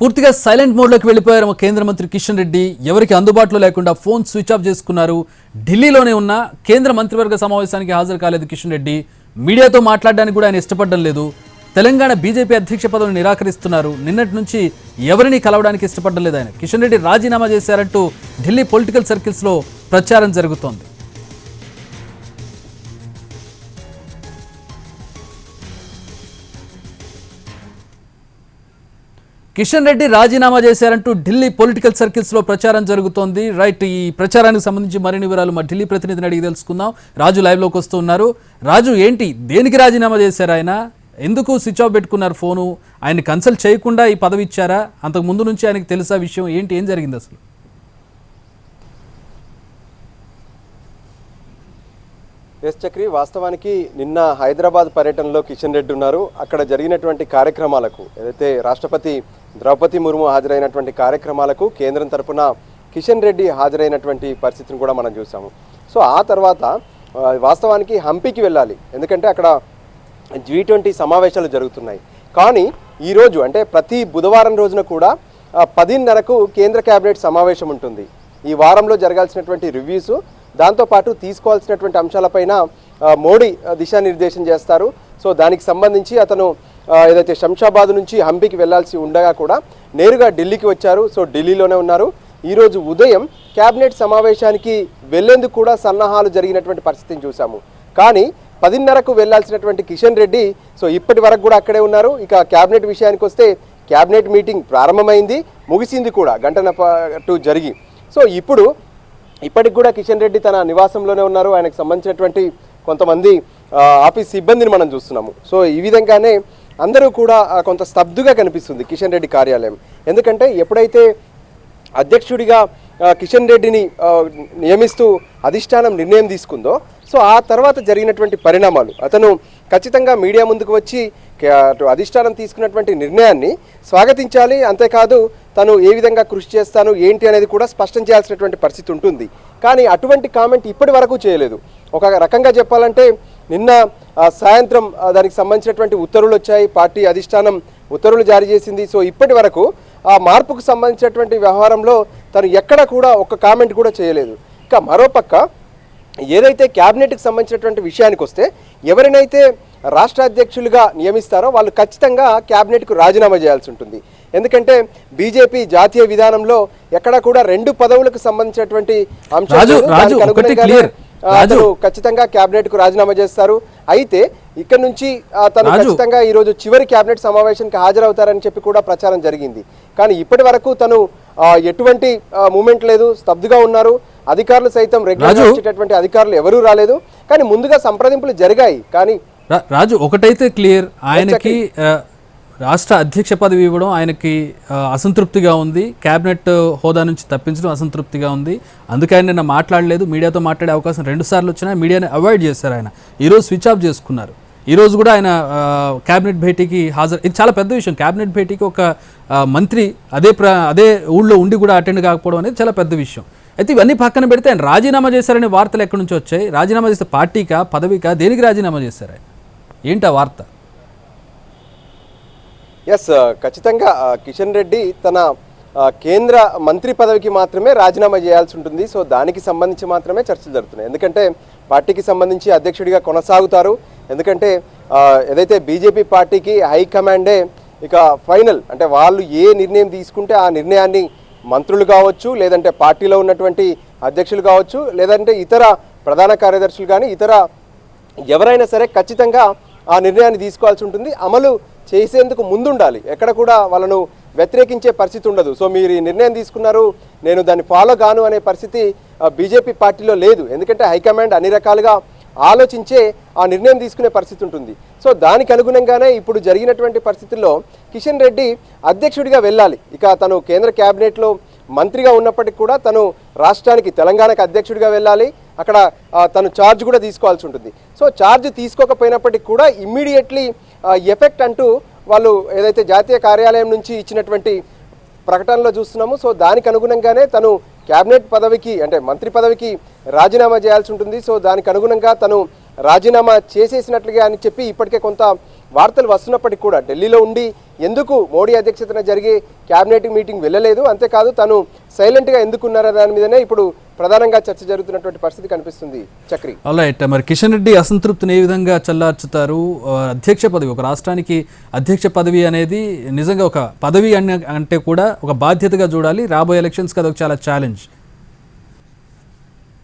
పూర్తిగా సైలెంట్ మోడ్లోకి వెళ్ళిపోయారు కేంద్ర మంత్రి కిషన్ రెడ్డి. ఎవరికి అందుబాటులో లేకుండా ఫోన్ స్విచ్ ఆఫ్ చేసుకున్నారు. ఢిల్లీలోనే ఉన్న కేంద్ర మంత్రివర్గ సమావేశానికి హాజరు కాలేదు కిషన్ రెడ్డి. మీడియాతో మాట్లాడడానికి కూడా ఆయన ఇష్టపడడం లేదు. తెలంగాణ బీజేపీ అధ్యక్ష పదవిని నిరాకరిస్తున్నారు. నిన్నటి నుంచి ఎవరిని కలవడానికి ఇష్టపడడం లేదు ఆయన. కిషన్ రెడ్డి రాజీనామా చేశారంటూ ఢిల్లీ పొలిటికల్ సర్కిల్స్లో ప్రచారం జరుగుతోంది. కిషన్ రెడ్డి రాజీనామా చేశారంటూ ఢిల్లీ పొలిటికల్ సర్కిల్స్లో ప్రచారం జరుగుతోంది. రైట్ ఈ ప్రచారానికి సంబంధించి మరిన్ని వివరాలు మా ఢిల్లీ ప్రతినిధిని అడిగి తెలుసుకుందాం. రాజు లైవ్లోకి వస్తూ ఉన్నారు. రాజు ఏంటి? దేనికి రాజీనామా చేశారు ఆయన? ఎందుకు స్విచ్ ఆఫ్ పెట్టుకున్నారు ఫోను? ఆయన కన్సల్ట్ చేయకుండా ఈ పదవి ఇచ్చారా? అంతకు ముందు నుంచి ఆయనకు తెలుసా విషయం? ఏంటి? ఏం జరిగింది అసలు? ఎస్ చక్రి వాస్తవానికి నిన్న హైదరాబాద్ పర్యటనలో కిషన్ రెడ్డి ఉన్నారు. అక్కడ జరిగినటువంటి కార్యక్రమాలకు ఏదైతే రాష్ట్రపతి ద్రౌపది ముర్ము హాజరైనటువంటి కార్యక్రమాలకు కేంద్రం తరపున కిషన్ రెడ్డి హాజరైనటువంటి పరిస్థితిని కూడా మనం చూసాము. సో ఆ తర్వాత వాస్తవానికి హంపీకి వెళ్ళాలి. ఎందుకంటే అక్కడ జీ ట్వంటీ సమావేశాలు జరుగుతున్నాయి. కానీ ఈరోజు అంటే ప్రతి బుధవారం రోజున కూడా పదిన్నరకు కేంద్ర కేబినెట్ సమావేశం ఉంటుంది. ఈ వారంలో జరగాల్సినటువంటి రివ్యూస్ దాంతోపాటు తీసుకోవాల్సినటువంటి అంశాలపైన మోడీ దిశానిర్దేశం చేస్తారు. సో దానికి సంబంధించి అతను ఏదైతే శంషాబాద్ నుంచి హంపీకి వెళ్ళాల్సి ఉండగా కూడా నేరుగా ఢిల్లీకి వచ్చారు. సో ఢిల్లీలోనే ఉన్నారు. ఈరోజు ఉదయం కేబినెట్ సమావేశానికి వెళ్ళేందుకు కూడా సన్నాహాలు జరిగినటువంటి పరిస్థితిని చూసాము కానీ పదిన్నరకు వెళ్ళాల్సినటువంటి కిషన్ రెడ్డి సో ఇప్పటి వరకు కూడా అక్కడే ఉన్నారు. ఇక కేబినెట్ విషయానికి వస్తే కేబినెట్ మీటింగ్ ప్రారంభమైంది ముగిసింది కూడా గంటన పాటు జరిగి. సో ఇప్పుడు ఇప్పటికి కూడా కిషన్ రెడ్డి తన నివాసంలోనే ఉన్నారు. ఆయనకు సంబంధించినటువంటి కొంతమంది ఆఫీస్ సిబ్బందిని మనం చూస్తున్నాము. సో ఈ విధంగానే అందరూ కూడా కొంత స్తబ్దుగా కనిపిస్తుంది కిషన్ రెడ్డి కార్యాలయం. ఎందుకంటే ఎప్పుడైతే అధ్యక్షుడిగా కిషన్ రెడ్డిని నియమిస్తూ అధిష్టానం నిర్ణయం తీసుకుందో సో ఆ తర్వాత జరిగినటువంటి పరిణామాలు అతను ఖచ్చితంగా మీడియా ముందుకు వచ్చి అధిష్టానం తీసుకున్నటువంటి నిర్ణయాన్ని స్వాగతించాలి. అంతేకాదు తను ఏ విధంగా కృషి చేస్తాను ఏంటి అనేది కూడా స్పష్టం చేయాల్సినటువంటి పరిస్థితి ఉంటుంది. కానీ అటువంటి కామెంట్ ఇప్పటి వరకు చేయలేదు. ఒక రకంగా చెప్పాలంటే నిన్న సాయంత్రం దానికి సంబంధించినటువంటి ఉత్తర్వులు వచ్చాయి. పార్టీ అధిష్టానం ఉత్తర్వులు జారీ చేసింది. సో ఇప్పటి వరకు ఆ మార్పుకు సంబంధించినటువంటి వ్యవహారంలో తను ఎక్కడ కూడా ఒక కామెంట్ కూడా చేయలేదు. ఇక మరోపక్క ఏదైతే క్యాబినెట్కి సంబంధించినటువంటి విషయానికి వస్తే ఎవరినైతే రాష్ట్ర అధ్యక్షులుగా నియమిస్తారో వాళ్ళు ఖచ్చితంగా క్యాబినెట్కు రాజీనామా చేయాల్సి ఉంటుంది. ఎందుకంటే బీజేపీ జాతీయ విధానంలో ఎక్కడ కూడా రెండు పదవులకు సంబంధించినటువంటి అంశాలు రాజు, ఖచ్చితంగా క్యాబినెట్కు రాజీనామా చేస్తారు. అయితే ఇక్కడ నుంచి తను. ఖచ్చితంగా ఈ రోజు చివరి క్యాబినెట్ సమావేశానికి హాజరవుతారని చెప్పి కూడా ప్రచారం జరిగింది. కానీ ఇప్పటి వరకు తను ఎటువంటి మూమెంట్ లేదు. స్తబ్దుగా ఉన్నారు. అధికారులు సైతం రెగ్యులర్. వచ్చేటటువంటి అధికారులు ఎవరూ రాలేదు. కానీ ముందుగా సంప్రదింపులు జరిగాయి. కానీ రాజు ఒకటైతే క్లియర్. ఆయనకి రాష్ట్ర అధ్యక్ష పదవి ఇవ్వడం ఆయనకి అసంతృప్తిగా ఉంది. క్యాబినెట్ హోదా నుంచి తప్పించడం అసంతృప్తిగా ఉంది. అందుకే ఆయన నిన్న మాట్లాడలేదు. మీడియాతో మాట్లాడే అవకాశం రెండు సార్లు వచ్చినా మీడియాని అవాయిడ్ చేశారు ఆయన. ఈరోజు స్విచ్ ఆఫ్ చేసుకున్నారు. ఈరోజు కూడా ఆయన క్యాబినెట్ భేటీకి హాజరు ఇది చాలా పెద్ద విషయం. క్యాబినెట్ భేటీకి ఒక మంత్రి అదే ప్ర అదే ఊళ్ళో ఉండి కూడా అటెండ్ కాకపోవడం అనేది చాలా పెద్ద విషయం. అయితే ఇవన్నీ పక్కన పెడితే ఆయన రాజీనామా చేశారనే వార్తలు ఎక్కడి నుంచి వచ్చాయి? రాజీనామా చేస్తే పార్టీకా పదవికా? దేనికి రాజీనామా చేశారు ఆయన? ఏంటి ఆ వార్త? ఎస్ uh, ఖచ్చితంగా uh, కిషన్ రెడ్డి తన uh, కేంద్ర మంత్రి పదవికి మాత్రమే రాజీనామా చేయాల్సి ఉంటుంది. సో దానికి సంబంధించి మాత్రమే చర్చలు జరుగుతున్నాయి. ఎందుకంటే పార్టీకి సంబంధించి అధ్యక్షుడిగా కొనసాగుతారు. ఎందుకంటే ఏదైతే బీజేపీ పార్టీకి హైకమాండే ఇక ఫైనల్ అంటే వాళ్ళు ఏ నిర్ణయం తీసుకుంటే ఆ నిర్ణయాన్ని మంత్రులు కావచ్చు లేదంటే పార్టీలో ఉన్నటువంటి అధ్యక్షులు కావచ్చు లేదంటే ఇతర ప్రధాన కార్యదర్శులు కానీ ఇతర ఎవరైనా సరే ఖచ్చితంగా ఆ నిర్ణయాన్ని తీసుకోవాల్సి ఉంటుంది. అమలు చేసేందుకు ముందుండాలి. ఎక్కడ కూడా వాళ్ళను వ్యతిరేకించే పరిస్థితి ఉండదు. సో మీరు ఈ నిర్ణయం తీసుకున్నారు. నేను దాన్ని ఫాలో కాను అనే పరిస్థితి బీజేపీ పార్టీలో లేదు. ఎందుకంటే హైకమాండ్ అన్ని రకాలుగా ఆలోచించే ఆ నిర్ణయం తీసుకునే పరిస్థితి ఉంటుంది. సో దానికి అనుగుణంగానే ఇప్పుడు జరిగినటువంటి పరిస్థితుల్లో కిషన్ రెడ్డి అధ్యక్షుడిగా వెళ్ళాలి. ఇక తను కేంద్ర క్యాబినెట్లో మంత్రిగా ఉన్నప్పటికీ కూడా తను రాష్ట్రానికి తెలంగాణకు అధ్యక్షుడిగా వెళ్ళాలి. అక్కడ తను ఛార్జ్ కూడా తీసుకోవాల్సి ఉంటుంది. సో ఛార్జ్ తీసుకోకపోయినప్పటికీ కూడా ఇమ్మీడియట్లీ ఎఫెక్ట్ అంటూ వాళ్ళు ఏదైతే జాతీయ కార్యాలయం నుంచి ఇచ్చినటువంటి ప్రకటనలో చూస్తున్నాము. సో దానికి అనుగుణంగానే తను క్యాబినెట్ పదవికి అంటే మంత్రి పదవికి రాజీనామా చేయాల్సి ఉంటుంది. సో దానికి అనుగుణంగా తను రాజీనామా చేసేసినట్లుగా అని చెప్పి ఇప్పటికే కొంత వార్తలు వస్తున్నప్పటికీ కూడా ఢిల్లీలో ఉండి ఎందుకు మోడీ అధ్యక్షతన జరిగే క్యాబినెట్ మీటింగ్ వెళ్ళలేదు అంతేకాదు తను సైలెంట్గా ఎందుకున్నారా దాని మీదనే ఇప్పుడు ప్రధానంగా చర్చ జరుగుతున్నటువంటి పరిస్థితి కనిపిస్తుంది. చక్రి. రైట్ మరి? కిషన్ రెడ్డి అసంతృప్తిని ఏ విధంగా చల్లార్చుతారు? అధ్యక్ష పదవి ఒక రాష్ట్రానికి అధ్యక్ష పదవి అనేది నిజంగా ఒక పదవి అంటే కూడా ఒక బాధ్యతగా చూడాలి. రాబోయే ఎలక్షన్స్కి అదొక చాలా ఛాలెంజ్